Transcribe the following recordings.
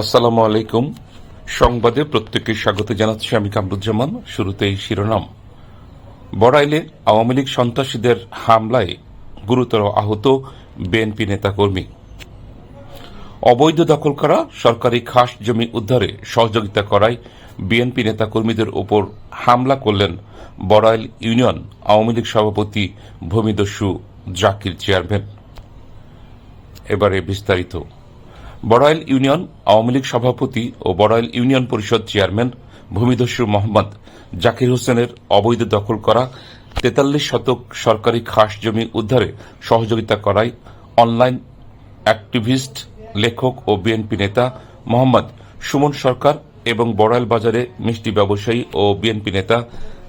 আসসালামু আলাইকুম। সংবাদে প্রত্যেককে স্বাগত জানাচ্ছি আমি কামরুজ্জামান। শুরুতেই শিরোনাম। বড়াইলে আওয়ামী লীগ সন্ত্রাসীদের হামলায় গুরুতর আহত বিএনপি নেতাকর্মী। অবৈধ দখল করা সরকারি খাস জমি উদ্ধারে সহযোগিতা করায় বিএনপি নেতাকর্মীদের ওপর হামলা করলেন বড়াইল ইউনিয়ন আওয়ামী লীগ সভাপতি ভূমিদস্যু জাকির চেয়ারম্যান। এবারে বিস্তারিত। বড়াইল ইউনিয়ন, আওয়ামী লীগ সভাপতি ও বড়াইল ইউনিয়ন পরিষদ চেয়ারম্যান ভূমিদস্যু মোহাম্মদ জাকির হোসেনের অবৈধ দখল করা, তেতাল্লিশ শতক সরকারি খাস জমি উদ্ধারে সহযোগিতা করায় অনলাইন অ্যাক্টিভিস্ট, লেখক ও বিএনপি নেতা মোহাম্মদ সুমন সরকার এবং বড়াইল বাজারে মিষ্টি ব্যবসায়ী ও বিএনপি নেতা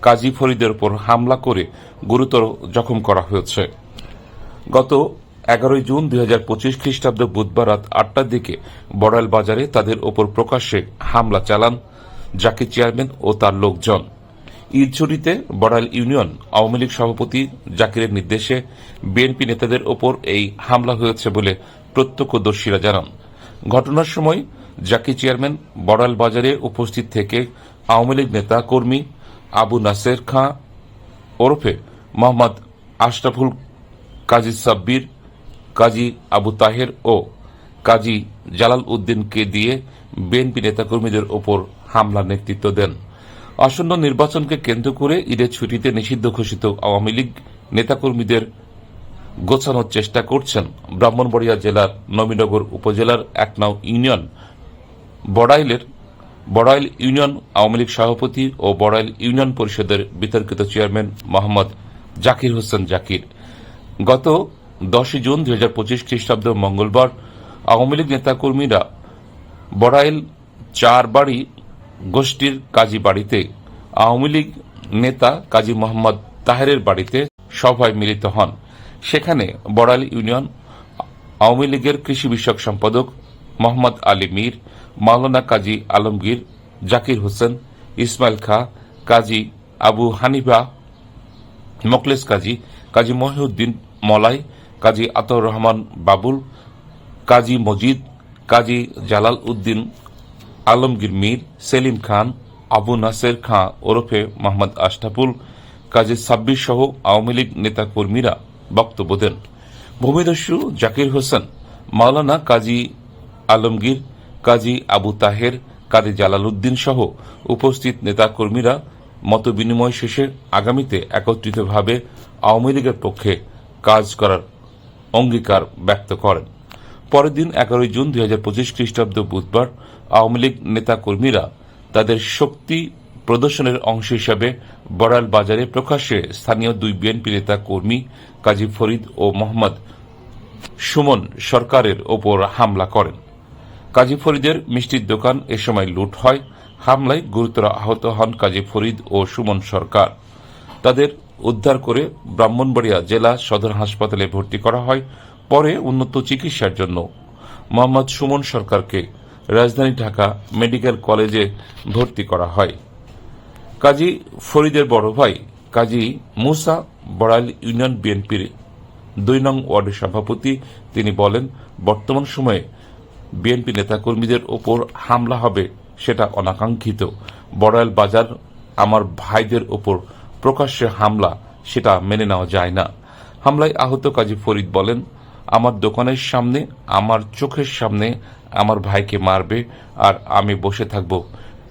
কাজী ফরিদের উপর হামলা করে গুরুতর জখম করা হয়েছে। গত এগারোই জুন দুই হাজার পঁচিশ খ্রিস্টাব্দ বুধবার রাত আটটার দিকে বড়াইল বাজারে তাদের ওপর প্রকাশ্যে হামলা চালান জাকির চেয়ারম্যান ও তার লোকজন। ঈদছড়িতে বড়াইল ইউনিয়ন আওয়ামী লীগ সভাপতি জাকিরের নির্দেশে বিএনপি নেতাদের ওপর এই হামলা হয়েছে বলে প্রত্যক্ষদর্শীরা জানান। ঘটনার সময় জাকির চেয়ারম্যান বড়াইল বাজারে উপস্থিত থেকে আওয়ামী লীগ নেতা কর্মী আবু নাসের খাঁ ওরফে মোহাম্মদ আশরাফুল কাজী সাব্বির কাজী আবু তাহের ও কাজী জালাল উদ্দিনকে দিয়ে বিএনপি নেতাকর্মীদের ওপর হামলার নেতৃত্ব দেন। আসন্ন নির্বাচনকে কেন্দ্র করে ঈদের ছুটিতে নিষিদ্ধ ঘোষিত আওয়ামী লীগ নেতাকর্মীদের গোছানোর চেষ্টা করছেন ব্রাহ্মণবাড়িয়া জেলার নবীনগর উপজেলার একনাও ইউনিয়ন। বড়াইলের বড়াইল ইউনিয়ন আওয়ামী লীগ সভাপতি ও বড়াইল ইউনিয়ন পরিষদের বিতর্কিত চেয়ারম্যান মোহাম্মদ জাকির হোসেন জাকির। গত দশই জুন দুই হাজার পঁচিশ খ্রিস্টাব্দ মঙ্গলবার আওয়ামী লীগ নেতাকর্মীরা বড়াইল চার বাড়ি গোষ্ঠীর কাজী বাড়িতে আওয়ামী লীগ নেতা কাজী মোহাম্মদ তাহেরের বাড়িতে সভায় মিলিত হন। সেখানে বড়াইল ইউনিয়ন আওয়ামী লীগের কৃষি বিষয়ক সম্পাদক মোহাম্মদ আলী মীর, মাওলানা কাজী আলমগীর, জাকির হোসেন, ইসমাইল খা, কাজী আবু হানিফা মোকলেস কাজী কাজী মহিউদ্দিন মলাই কাজী আতর রহমান বাবুল, কাজী মজিদ, কাজী জালাল উদ্দিন আলমগীর মীর, সেলিম খান, আবু নাসের খাঁ ওরফে মোহাম্মদ আশরাফুল, কাজী সাব্বির সহ আওয়ামী লীগ নেতাকর্মীরা বক্তব্য দেন। ভূমিদস্যু জাকির হোসেন, মাওলানা কাজী আলমগীর, কাজী আবু তাহের, কাজী জালালউদ্দিন সহ উপস্থিত নেতাকর্মীরা মতবিনিময় শেষে আগামীতে একত্রিতভাবে আওয়ামী লীগের পক্ষে কাজ করার অঙ্গীকার ব্যক্ত করেন। পরের দিন এগারোই জুন দুই হাজার পঁচিশ খ্রিস্টাব্দ বুধবার আওয়ামী লীগ নেতাকর্মীরা তাদের শক্তি প্রদর্শনের অংশ হিসাবে বড়াল বাজারে প্রকাশ্যে স্থানীয় দুই বিএনপি নেতা কর্মী কাজী ফরিদ ও মোহাম্মদ সুমন সরকারের ওপর হামলা করেন। কাজী ফরিদের মিষ্টির দোকান এ সময় লুট হয়। হামলায় গুরুতর আহত হন কাজী ফরিদ ও সুমন সরকার। তাদের উদ্ধার করে ব্রাহ্মণবাড়িয়া জেলা সদর হাসপাতালে ভর্তি করা হয়, পরে উন্নত চিকিৎসার জন্য। মোহাম্মদ সুমন সরকারকে রাজধানী ঢাকা মেডিকেল কলেজে ভর্তি করা হয়। কাজী ফরিদের বড় ভাই কাজী মুসা বড়াইল ইউনিয়ন বিএনপির দুই নং ওয়ার্ডের সভাপতি, তিনি বলেন, বর্তমান সময়ে বিএনপি নেতাকর্মীদের ওপর হামলা হবে, সেটা অনাকাঙ্ক্ষিত। বড়াইল বাজার আমার ভাইদের ওপর প্রকাশ্যে হামলা, সেটা মেনে নেওয়া যায় না। হামলায় আহত কাজী ফরিদ বলেন, আমার দোকানের সামনে, আমার চোখের সামনে আমার ভাইকে মারবে আর আমি বসে থাকব।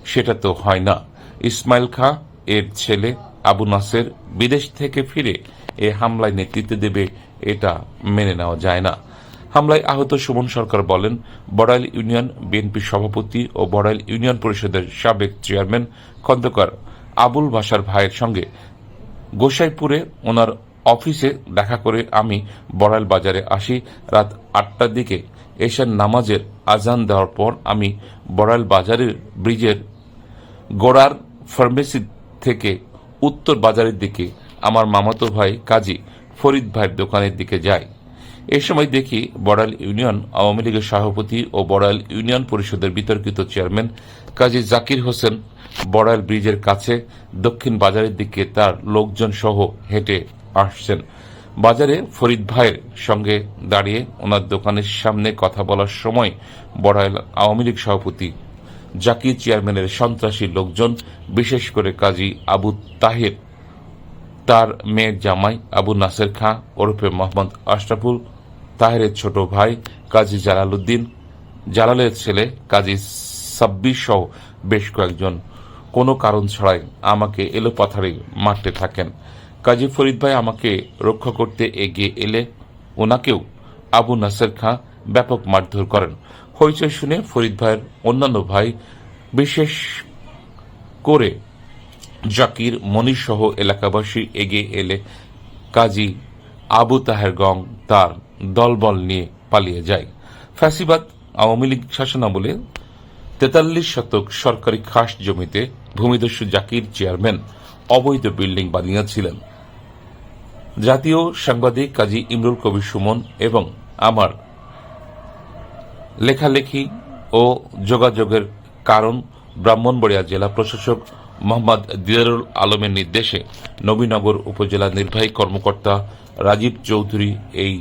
সেটা তো হয় না। ইসমাইল খা, এর ছেলে আবু নাসের বিদেশ থেকে ফিরে এ হামলায় নেতৃত্ব দেবে, এটা মেনে নেওয়া যায় না। হামলায় আহত সুমন সরকার বলেন বড়াইল ইউনিয়ন, বিএনপি সভাপতি ও বড়াইল ইউনিয়ন পরিষদের সাবেক চেয়ারম্যান খন্দকার আবুল বাসার ভাইয়ের সঙ্গে গোসাইপুরে ওনার অফিসে দেখা করে আমি বড়াইল বাজারে আসি। রাত আটটার দিকে এশার নামাজের আজান দেওয়ার পর আমি বড়াইল বাজারের ব্রিজের গোড়ার ফার্মেসি থেকে উত্তর বাজারের দিকে আমার মামাতো ভাই কাজী ফরিদ ভাইয়ের দোকানের দিকে যাই। এ সময় দেখি বড়াল ইউনিয়ন আওয়ামী লীগের সভাপতি ও বড়াল ইউনিয়ন পরিষদের বিতর্কিত চেয়ারম্যান কাজী জাকির হোসেন বড়াইল ব্রিজের কাছে দক্ষিণ বাজারের দিকে তার লোকজন সহ হেঁটে আসছেন। বাজারে ফরিদ ভাইয়ের সঙ্গে দাঁড়িয়ে ওনার দোকানের সামনে কথা বলার সময় বড়াইল আওয়ামী লীগ সভাপতি জাকির চেয়ারম্যানের সন্ত্রাসী লোকজন, বিশেষ করে কাজী আবু তাহের, তার মেয়ের জামাই আবু নাসের খাঁ, ওরফে মোহাম্মদ আশরাফুল তাহেরের ছোট ভাই কাজী জালালউদ্দিন, জালালের ছেলে কাজী সাব্বির সহ বেশ কয়েকজন। কোনো কারণ ছাড়াই আমাকে এলোপাথারি মারতে থাকেন। কাজী ফরিদ ভাই আমাকে রক্ষা করতে এগিয়ে এলে ওনাকেও আবু নাসের খাঁ ব্যাপক মারধর করেন। হইচই শুনে ফরিদ ভাইয়ের অন্যান্য ভাই, বিশেষ করে জাকির, মনির সহ এলাকাবাসী এগিয়ে এলে কাজী আবু তাহের গং তার দলবল নিয়ে পালিয়ে যায়। ফ্যাসিবাদ আওয়ামী লীগ শাসনামলে তেতাল্লিশ শতক সরকারি খাস জমিতে ভূমিদস্যু জাকির চেয়ারম্যান অবৈধ বিল্ডিং বানিয়েছিলেন। জাতীয় সাংবাদিক কাজী ইমরুল কবির সুমন এবং আমার লেখালেখি ও যোগাযোগের কারণ ব্রাহ্মণবাড়িয়া জেলা প্রশাসক মোহাম্মদ দিদারুল আলমের নির্দেশে নবীনগর উপজেলা নির্বাহী কর্মকর্তা রাজীব চৌধুরী এই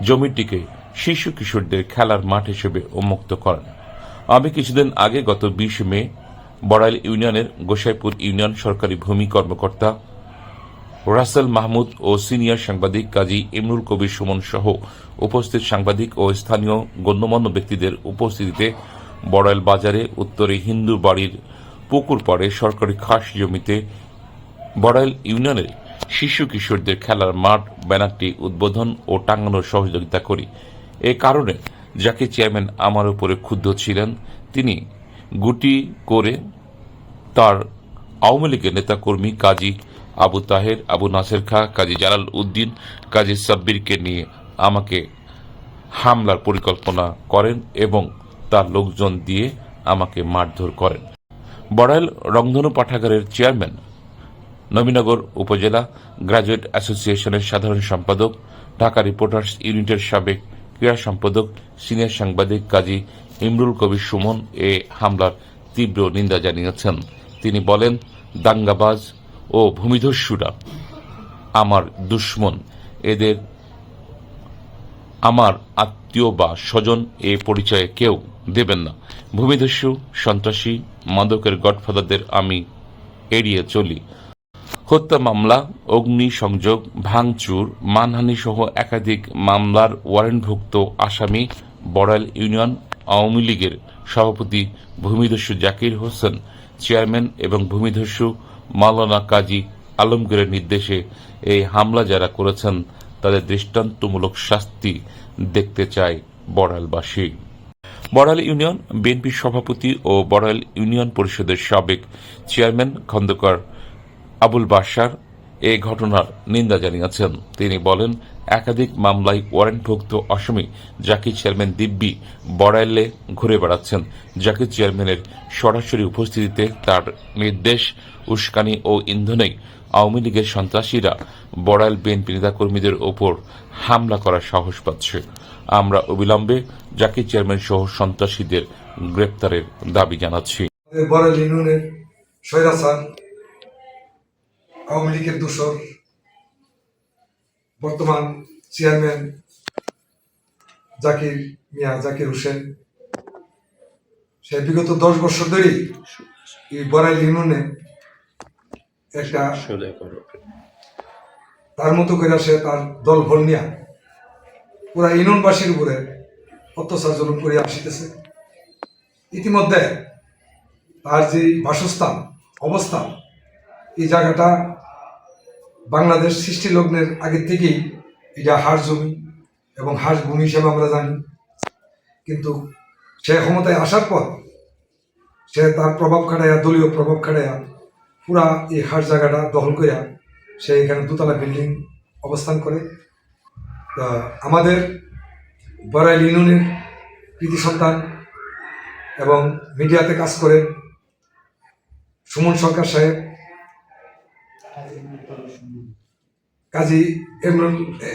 জমিটিকে শিশু কিশোরদের খেলার মাঠ হিসেবে উন্মুক্ত করেন। আমি কিছুদিন আগে গত বিশ মে বড়াইল ইউনিয়নের গোসাইপুর ইউনিয়ন সরকারি ভূমি কর্মকর্তা রাসেল মাহমুদ ও সিনিয়র সাংবাদিক কাজী ইমরুল কবির সুমন সহ উপস্থিত সাংবাদিক ও স্থানীয় গণ্যমান্য ব্যক্তিদের উপস্থিতিতে বড়াইল বাজারে উত্তরে হিন্দু বাড়ির পুকুর পাড়ে সরকারি খাস জমিতে বড়াইল ইউনিয়নের শিশু কিশোরদের খেলার মাঠ, ব্যানারটি উদ্বোধন ও টাঙানোর সহযোগিতা করি। এ কারণে যাকে চেয়ারম্যান আমার উপরে ক্ষুব্ধ ছিলেন, তিনি গুটি করে তার আওয়ামী লীগের নেতাকর্মী কাজী আবু তাহের, আবু নাসের খা, কাজী জালাল উদ্দিন, কাজী সাব্বিরকে নিয়ে আমাকে হামলার পরিকল্পনা করেন এবং তার লোকজন দিয়ে আমাকে মারধর করেন। বড়াইল রংধনু পাঠাগারের চেয়ারম্যান, নবীনগর উপজেলা গ্রাজুয়েট অ্যাসোসিয়েশনের সাধারণ সম্পাদক, ঢাকা রিপোর্টার্স ইউনিটের সাবেক ক্রীড়া সম্পাদক, সিনিয়র সাংবাদিক কাজী ইমরুল কবির সুমন এ হামলার তীব্র নিন্দা জানিয়েছেন। তিনি বলেন, দাঙ্গাবাজ ও ভূমিধস্যুরা আমার দুশ্মন। এদের আমার আত্মীয় বা স্বজন এ পরিচয়ে কেউ দেবেন না। ভূমিদস্যু সন্ত্রাসী, মাদকের গডফাদারদের আমি এড়িয়ে চলি। হত্যা মামলা, অগ্নি সংযোগ, ভাঙচুর, মানহানি সহ একাধিক মামলার ওয়ারেন্টভুক্ত আসামি বড়াইল ইউনিয়ন আওয়ামী লীগের সভাপতি ভূমিদস্যু জাকির হোসেন, চেয়ারম্যান এবং ভূমিদস্যু মাওলানা কাজী আলমগীরের নির্দেশে এই হামলা যারা করেছেন, তাদের দৃষ্টান্তমূলক শাস্তি দেখতে চায় বড়ালবাসী বড়াইল ইউনিয়ন বিএনপির সভাপতি ও বড়াইল ইউনিয়ন পরিষদের সাবেক চেয়ারম্যান খন্দকার আবুল বাশার এ ঘটনার নিন্দা জানিয়েছেন। তিনি বলেন, একাধিক মামলায় ওয়ারেন্টভুক্ত আসামি জাকির চেয়ারম্যান দিব্যি বড়াইলে ঘুরে বেড়াচ্ছেন। জাকির চেয়ারম্যানের সরাসরি উপস্থিতিতে তার নির্দেশ, উস্কানি ও ইন্ধনেই আওয়ামী লীগের সন্ত্রাসীরা বড়াইল বিএনপি নেতাকর্মীদের ওপর হামলা করার সাহস পাচ্ছে। আমরা অবিলম্বে জাকির চেয়ারম্যান সহ সন্ত্রাসীদের গ্রেপ্তারের দাবি জানাচ্ছি। আওয়ামী লীগের দূষর বর্তমান চেয়ারম্যান জাকির মিয়া জাকির হোসেন সে বিগত দশ বছর ধরেই এই বড়াইল ইউনিয়নে একটা তার মতো করে সে তার দল ভল নিয়া পুরা ইউনিয়নবাসীর উপরে অত্যাচার জলম করে আসিতেছে। ইতিমধ্যে তার যে বাসস্থান অবস্থান এই জায়গাটা বাংলাদেশ সৃষ্টি লগ্নের আগের থেকেই এটা হাঁস জমি এবং হাঁস ভূমি হিসেবে আমরা জানি। কিন্তু সে ক্ষমতায় আসার পর সে তার প্রভাব খাটাইয়া, দলীয় প্রভাব খাটাইয়া, পুরা এই হাঁস জায়গাটা দখল করিয়া সে এখানে দুতলা বিল্ডিং অবস্থান করে। তা আমাদের বড়াইল ইউনিয়নের কৃতি সন্তান এবং মিডিয়াতে কাজ করে সুমন সরকার সাহেব। কাজী ইমরান এ,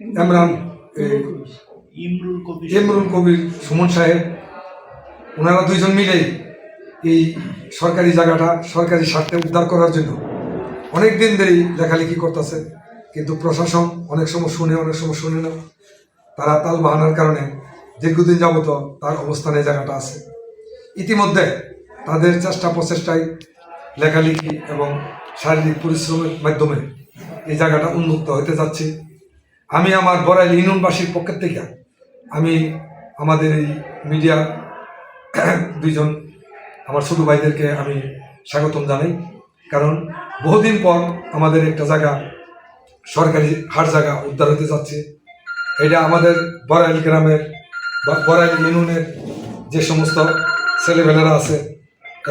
ইমরান ইমরুল কবির ইমরুল কবির সুমন সাহেব ওনারা দুইজন মিলেই এই সরকারি জায়গাটা সরকারি স্বার্থে উদ্ধার করার জন্য অনেক দিন ধরেই লেখালেখি করতেছে কিন্তু প্রশাসন অনেক সময় শুনে অনেক সময় শুনে না। তারা তাল বাহানার কারণে দীর্ঘদিন যাবত তার অবস্থানে জায়গাটা আছে। ইতিমধ্যে তাদের চেষ্টা প্রচেষ্টায় লেখালেখি এবং শারীরিক পরিশ্রমের মাধ্যমে এই জায়গাটা উন্মুক্ত হতে যাচ্ছে। আমি আমার বড়াইল ইউনিয়নবাসীর পক্ষের থেকে আমি আমাদের এই মিডিয়া দুইজন, আমার ছোট ভাইদেরকে আমি স্বাগতম জানাই। কারণ বহুদিন পর আমাদের একটা জায়গা, সরকারি হাট জায়গা উদ্ধার হতে যাচ্ছে। এটা আমাদের বড়াইল গ্রামের বা বড়াইল ইউনিয়নের যে সমস্ত ছেলেমেয়েরা আছে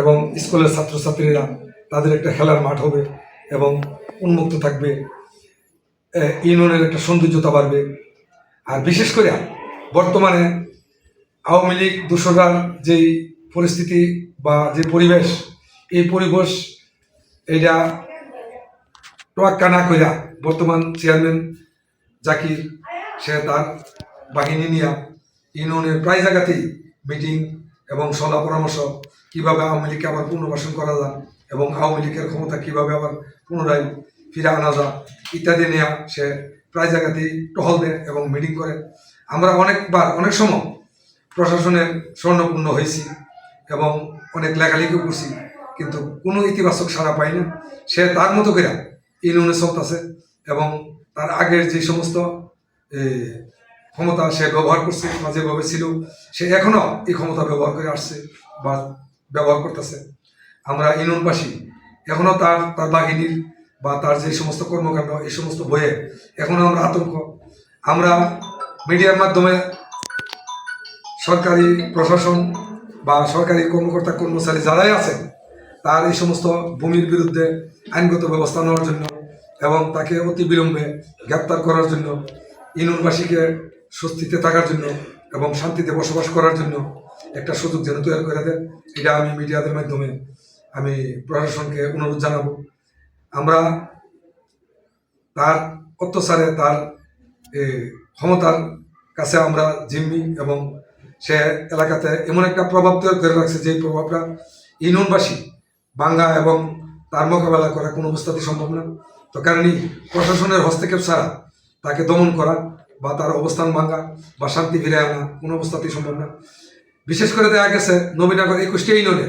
এবং স্কুলের ছাত্রছাত্রীরা, তাদের একটা খেলার মাঠ হবে এবং উন্মুক্ত থাকবে ইউনিয়নের একটা সৌন্দর্যতা বাড়বে। আর বিশেষ করে বর্তমানে আওয়ামী লীগ দূষণার যেই পরিস্থিতি বা যে পরিবেশ, এই পরিবেশ এটা তোয়াক্কা না কইরা বর্তমান চেয়ারম্যান জাকির সে তার বাহিনী নিয়া ইউনিয়নের প্রায় জায়গাতেই মিটিং এবং সলা পরামর্শ কীভাবে আওয়ামী লীগকে আবার পুনর্বাসন করা যায় এবং আওয়ামী লীগের ক্ষমতা কীভাবে আবার পুনরায় ফিরে আনা যায় ইত্যাদি নিয়ে সে প্রায় জায়গাতেই টহল দেয় এবং মিটিং করে। আমরা অনেকবার, অনেক সময় প্রশাসনের স্বর্ণপূর্ণ হয়েছি এবং অনেক লেখালেখিও করছি, কিন্তু কোনো ইতিবাচক সাড়া পাই না সে তার মতো করে ইউনিয়নে চলতেছে এবং তার আগের যে সমস্ত ক্ষমতা সে ব্যবহার করছে বা যেভাবে ছিল, সে এখনও এই ক্ষমতা ব্যবহার করে আসছে বা ব্যবহার করতেছে। আমরা ইউনিয়নবাসী এখনও তার তার বাহিনীর বা তার যে সমস্ত কর্মকাণ্ড, এই সমস্ত বইয়ে এখনও আমরা আতঙ্ক। আমরা মিডিয়ার মাধ্যমে সরকারি প্রশাসন বা সরকারি কর্মকর্তা কর্মচারী যারাই আছেন, তার এই সমস্ত ভূমির বিরুদ্ধে আইনগত ব্যবস্থা নেওয়ার জন্য এবং তাকে অতি বিলম্বে গ্রেপ্তার করার জন্য, ইউনিয়নবাসীকে স্বস্তিতে থাকার জন্য এবং শান্তিতে বসবাস করার জন্য একটা সুযোগ যেন তৈরি করে দেয় এটা আমি মিডিয়াদের মাধ্যমে আমি প্রশাসনকে অনুরোধ জানাব। আমরা তার অত্যাচারে, তার ক্ষমতার কাছে আমরা জিম্মি এবং সে এলাকাতে এমন একটা প্রভাব তৈরি করে রাখছে যে প্রভাবটা ইউনিয়নবাসী, বাংলা এবং তার মোকাবেলা করা কোনো অবস্থাতেই সম্ভব না। তো কারণই প্রশাসনের হস্তক্ষেপ ছাড়া তাকে দমন করা বা তার অবস্থান ভাঙা বা শান্তি ফিরে আনা কোনো অবস্থাতেই সম্ভব না। বিশেষ করে দেখা গেছে, নবীনগর একুশটি ইউনিয়নে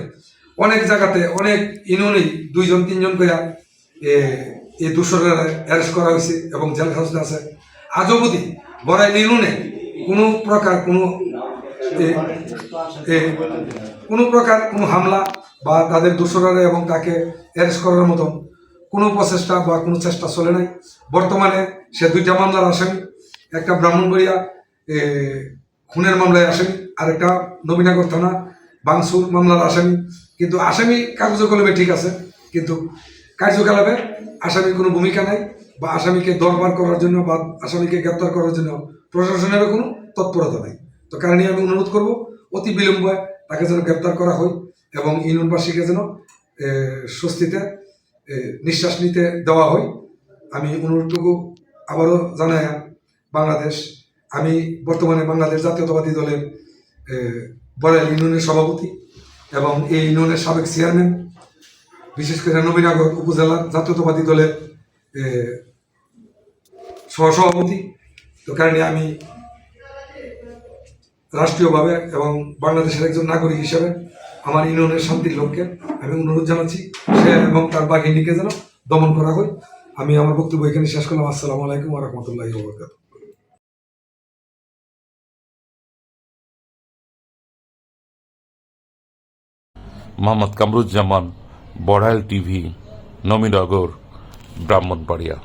অনেক জায়গাতে অনেক ইউনিয়নেই দুইজন, তিনজন করে এই দূষণের অ্যারেস্ট করা হয়েছে এবং জেল হাউসে আছে। আজও অবধি বড়াইল ইউনিয়নে কোনো প্রকার কোনো কোনো প্রকার কোনো হামলা বা তাদের দোষরারে এবং তাকে অ্যারেস্ট করার মতন কোনো প্রচেষ্টা বা কোনো চেষ্টা চলে নাই। বর্তমানে সে দুইটা মামলার আসামি, একটা ব্রাহ্মণবাড়িয়া খুনের মামলায় আসামি, আর একটা নবীনগর থানা, বাংসুর মামলার আসামি। কিন্তু আসামি কাগজ কলমে ঠিক আছে, কিন্তু কার্যকলাপে আসামির কোনো ভূমিকা নাই বা আসামিকে দরবার করার জন্য বা আসামিকে গ্রেপ্তার করার জন্য প্রশাসনের কোনো তৎপরতা নাই। তো কারণে আমি অনুরোধ করব, অতি বিলম্বে তাকে যেন গ্রেপ্তার করা হয় এবং ইউনিয়নবাসীকে যেন স্বস্তিতে নিঃশ্বাস নিতে দেওয়া হয়। আমি অনুরোধটুকু আবারও জানাই, বাংলাদেশ, আমি বর্তমানে বাংলাদেশ জাতীয়তাবাদী দলের বড়াইল ইউনিয়নের সভাপতি এবং এই ইউনিয়নের সাবেক চেয়ারম্যান বিশেষ করে নবীনগর উপজেলার জাতীয়তাবাদী দলের সহসভাপতি। তো কারণে আমি রাষ্ট্রীয়ভাবে এবং বাংলাদেশের একজন নাগরিক হিসেবে আমার ইউনিয়নের শান্তির লক্ষ্যে আমি অনুরোধ জানাচ্ছি, সে এবং তার বাহিনীকে যেন দমন করা হয়। আমি আমার বক্তব্য এখানে শেষ করলাম। আসসালামু আলাইকুম রহমতুল্লাহ বরকাত মোহাম্মদ কামরুজ্জামান বড়াইল টিভি নমিনগর ব্রাহ্মণবাড়িয়া।